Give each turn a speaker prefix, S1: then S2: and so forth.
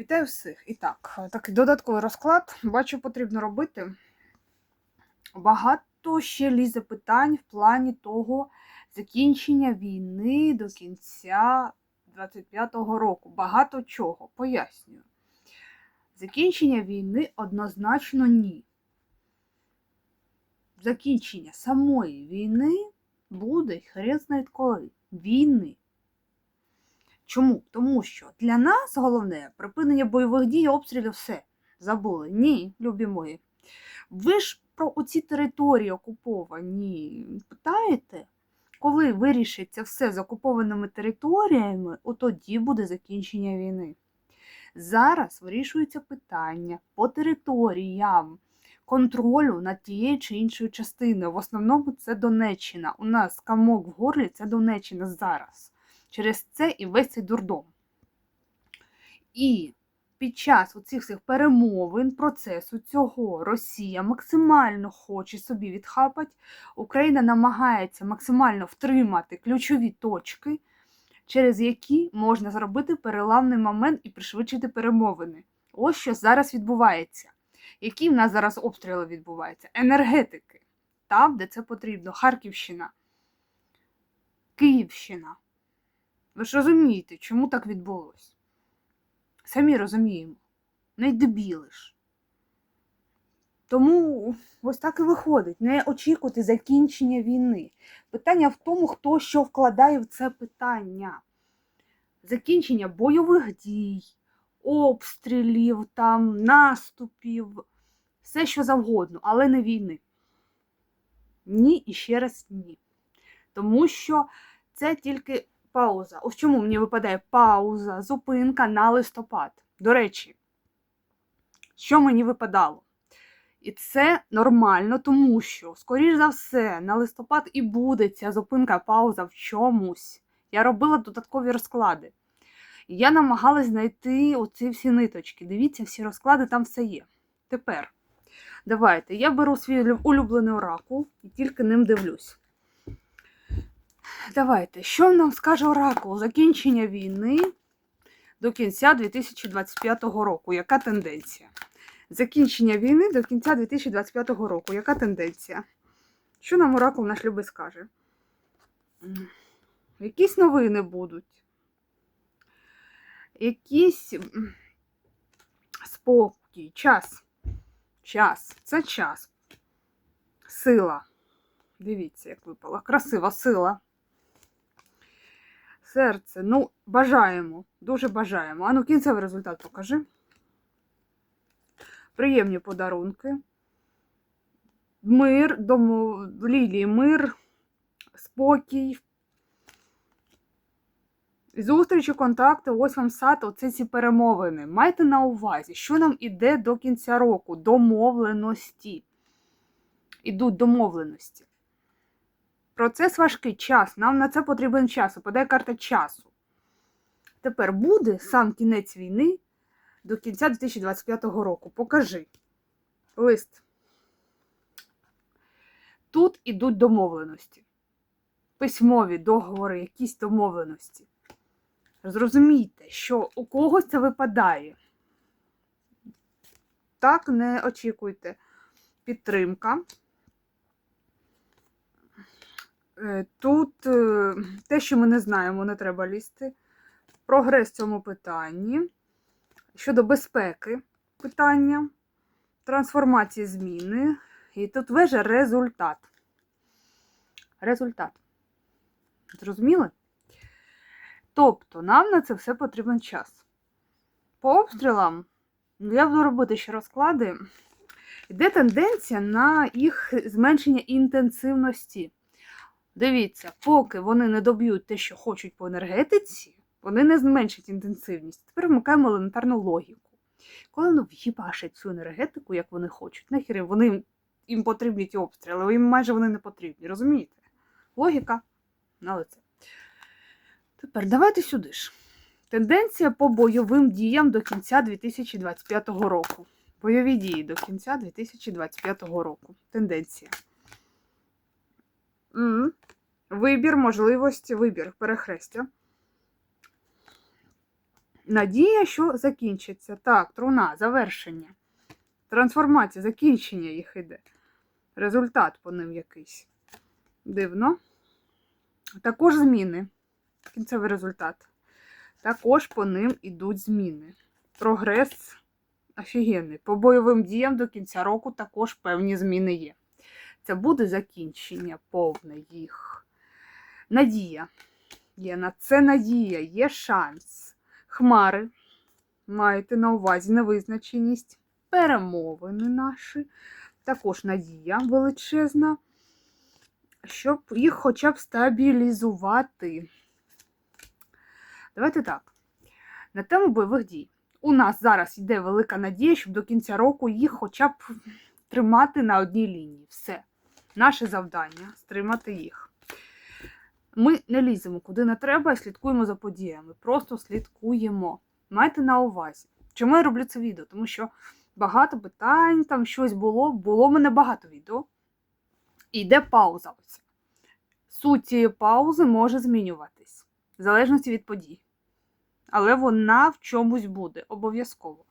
S1: Вітаю всіх. І так, такий додатковий розклад. Бачу, потрібно робити. Багато ще лізе питань в плані того закінчення війни до кінця 25-го року. Багато чого. Пояснюю. Закінчення війни однозначно ні. Закінчення самої війни буде хрен знає коли. Війни. Чому? Тому що для нас головне припинення бойових дій, обстрілів, все. Забули. Ні, любі мої. Ви ж про оці території окуповані питаєте? Коли вирішиться все з окупованими територіями, от тоді буде закінчення війни. Зараз вирішується питання по територіям контролю над тією чи іншою частиною. В основному це Донеччина. У нас камок в горлі це Донеччина зараз. Через це і весь цей дурдом. І під час оцих всіх перемовин, процесу цього Росія максимально хоче собі відхапати. Україна намагається максимально втримати ключові точки, через які можна зробити переламний момент і пришвидшити перемовини. Ось що зараз відбувається. Які в нас зараз обстріли відбуваються? Енергетики, там, де це потрібно, Харківщина, Київщина. Ви ж розумієте, чому так відбулося? Самі розуміємо. Не дебіли ж. Тому ось так і виходить. Не очікувати закінчення війни. Питання в тому, хто що вкладає в це питання. Закінчення бойових дій, обстрілів, там, наступів, все що завгодно, але не війни. Ні і ще раз ні. Тому що це тільки пауза. Ось чому мені випадає пауза, зупинка на листопад. До речі, що мені випадало? І це нормально, тому що, скоріш за все, на листопад і буде ця зупинка, пауза в чомусь. Я робила додаткові розклади. І я намагалась знайти оці всі ниточки. Дивіться, всі розклади там все є. Тепер, давайте, я беру свій улюблений оракул і тільки ним дивлюсь. Давайте, що нам скаже Оракул? Закінчення війни до кінця 2025 року. Яка тенденція? Закінчення війни до кінця 2025 року. Яка тенденція? Що нам Оракул наш любий скаже? Якісь новини будуть. Якісь спокій, час. Час. Це час. Сила. Дивіться, як випала. Красива сила. Серце. Ну, бажаємо. Дуже бажаємо. А ну, кінцевий результат покажи. Приємні подарунки. Мир, дому, лілії, мир, спокій. Зустрічі, контакти, ось вам сад, оце ці перемовини. Майте на увазі, що нам іде до кінця року. Домовленості. Ідуть домовленості. Процес важкий час. Нам на це потрібен час. Випадає карта часу. Тепер буде сам кінець війни до кінця 2025 року. Покажи. Лист. Тут ідуть домовленості. Письмові договори, якісь домовленості. Зрозумійте, що у когось це випадає. Так, не очікуйте. Підтримка. Е, Тут е, те, що ми не знаємо, не треба лізти. Прогрес в цьому питанні. Щодо безпеки питання, трансформації зміни. І тут вежа результат. Результат. Зрозуміли? Тобто, нам на це все потрібен час. По обстрілам, я буду робити ще розклади. Йде тенденція на їх зменшення інтенсивності. Дивіться, поки вони не доб'ють те, що хочуть по енергетиці, вони не зменшать інтенсивність. Тепер вмикаємо елементарну логіку. Коли вони в'їбашать цю енергетику, як вони хочуть, нахер вони їм потрібні ті обстріли, їм майже вони не потрібні, розумієте? Логіка на лице. Тепер давайте сюди ж. Тенденція по бойовим діям до кінця 2025 року. Бойові дії до кінця 2025 року. Тенденція. М. Вибір, можливості, вибір, перехрестя. Надія, що закінчиться. Так, труна, завершення. Трансформація, закінчення їх іде. Результат по ним якийсь. Дивно. Також зміни. Кінцевий результат. Також по ним ідуть зміни. Прогрес офігенний. По бойовим діям до кінця року також певні зміни є. Це буде закінчення повне їх. Надія. Є на це надія, є шанс. Хмари. Маєте на увазі невизначеність. Перемовини наші. Також надія величезна, щоб їх хоча б стабілізувати. Давайте так. На тему бойових дій. У нас зараз йде велика надія, щоб до кінця року їх хоча б тримати на одній лінії. Все. Наше завдання стримати їх. Ми не ліземо куди не треба і слідкуємо за подіями. Просто слідкуємо. Майте на увазі. Чому я роблю це відео? Тому що багато питань, там щось було. Було в мене багато відео. І йде пауза. Ось. Суть цієї паузи може змінюватись в залежності від подій. Але вона в чомусь буде обов'язково.